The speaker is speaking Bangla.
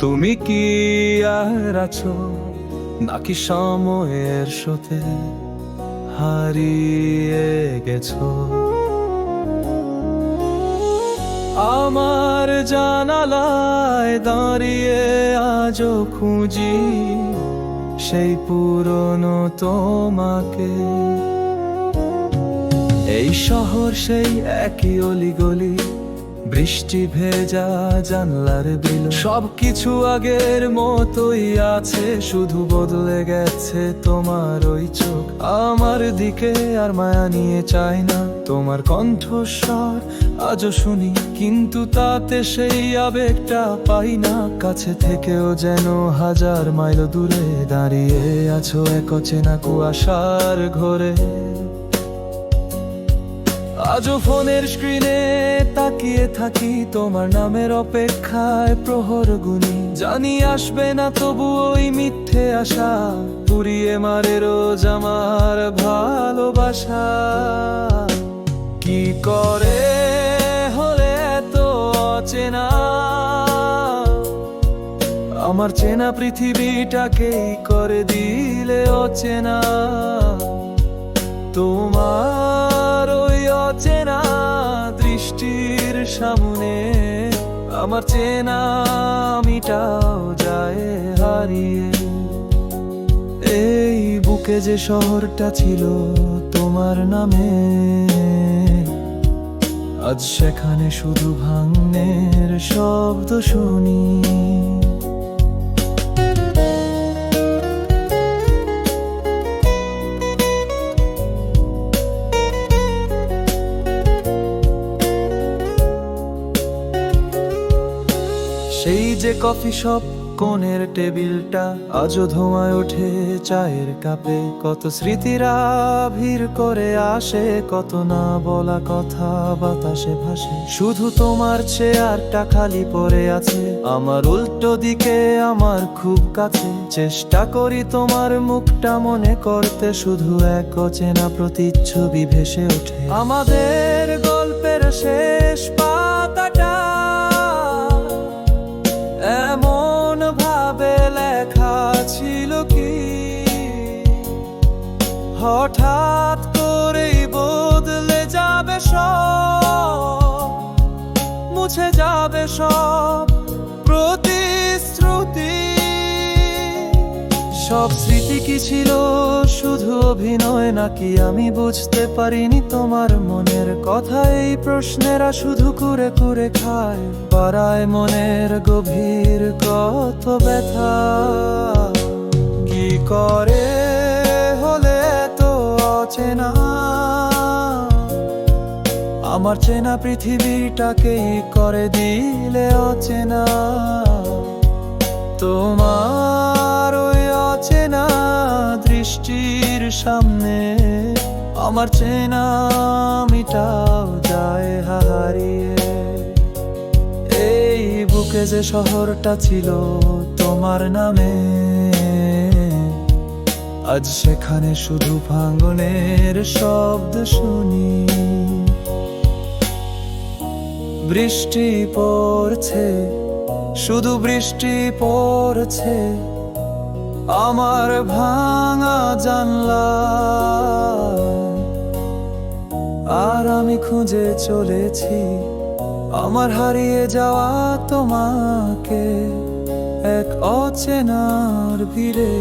তুমি কি আর আছো? নাকি সময়ের সাথে হারিয়ে গেছো? আমার জানালায় দাঁড়িয়ে আজও খুঁজি সেই পুরনো তোমাকে। এই শহর সেই একই অলিগলি বৃষ্টি ভেজা জানলার বিল। সব কিছু আগের মতোই আছে, শুধু বদলে গেছে তোমার ওই চোখ। আমার দিকে আর মায়া নিয়ে চায় না তোমার কণ্ঠস্বর, আজও শুনি, কিন্তু তাতে সেই আবেগটা পাই না। কাছে থেকেও যেন হাজার মাইল দূরে দাঁড়িয়ে আছো এক অচেনা কুয়াশার ঘরে। আজও ফোনের স্ক্রিনে তাকিয়ে থাকি তোমার নামের অপেক্ষায় প্রহর গুনি জানি আসবে না তবু ওই মিথ্যে আশা পুরিয়ে মারে রোজ আমার ভালোবাসা। কি করে হলে তো অচেনা? আমার চেনা পৃথিবীটাকেই করে দিলে অচেনা। তোমার ওই অচেনা দৃষ্টির সামনে আমার চেনা আমিটাও যায় হারিয়ে। এই বুকে যে শহরটা ছিল তোমার নামে, আজ সেখানে শুধু ভাঙনের শব্দ শুনি। সেই যে কফি শপ, কোণের টেবিলটা আজও ধোঁয়ায় ওঠে চায়ের কাপে। কত স্মৃতিরা ভিড় করে আসে, কত না বলা কথা বাতাসে ভাসে। শুধু তোমার চেয়ারটা খালি পড়ে আছে, আমার উল্টো দিকে আমার খুব কাছে। চেষ্টা করি তোমার মুখটা মনে করতে, শুধু এক অচেনা প্রতিচ্ছবি ভেসে ওঠে। আমাদের গল্পের শেষ হঠাৎ করেই বদলে যাবে সব, মুছে যাবে সব প্রতিশ্রুতি। সব স্মৃতি কি ছিল? শুধু অভিনয় নাকি আমি বুঝতে পারিনি তোমার মনের কথা। এই প্রশ্নেরা শুধু করে করে খায়, পাড়ায় মনের গভীর কত ব্যথা। কি করে আমার চেনা পৃথিবীটাকে করে দিলে অচেনা। তোমার ওই অচেনা দৃষ্টির সামনে আমার চেনা মিটাও যায় হারিয়ে এই বুকে যে শহরটা ছিল তোমার নামে, আজ সেখানে শুধু ভাঙনের শব্দ শুনি। বৃষ্টি পড়ছে, শুধু বৃষ্টি পড়ছে, আমার ভাঙা জানলা। আর আমি খুঁজে চলেছি, আমার হারিয়ে যাওয়া তোমাকে, এক অচেনার ভিড়ে।